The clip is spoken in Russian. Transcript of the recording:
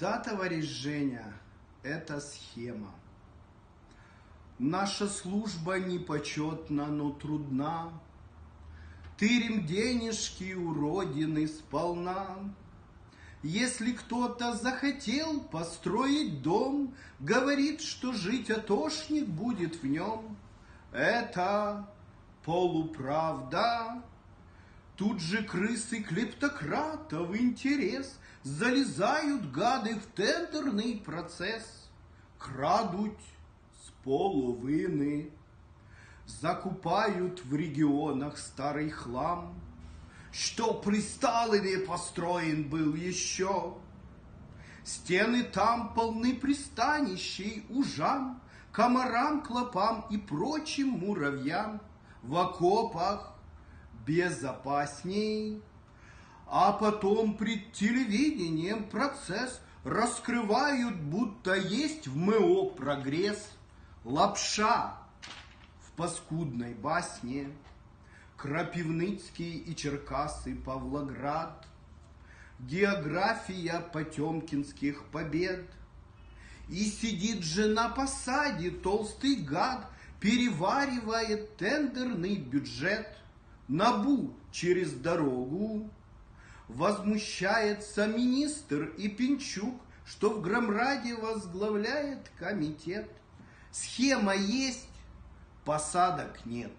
Да, товарищ Женя, это схема. Наша служба непочетна, но трудна. Тырим денежки у Родины сполна. Если кто-то захотел построить дом, Говорит, что жить атошник будет в нем. Это полуправда. Тут же крысы клептократов интерес Залезают гады в тендерный процесс, Крадут с половины, Закупают в регионах старый хлам, Что при Сталине построен был еще. Стены там полны пристанищей ужам, Комарам, клопам и прочим муравьям. В окопах безопасней. А потом пред телевидением процесс Раскрывают, будто есть в МО прогресс. Лапша в паскудной басне, Крапивницкий и Черкасы, Павлоград, География потемкинских побед. И сидит же на посаде толстый гад, Переваривает тендерный бюджет. Набу через дорогу Возмущается министр и Пинчук, Что в Громраде возглавляет комитет. Схема есть, посадок нет.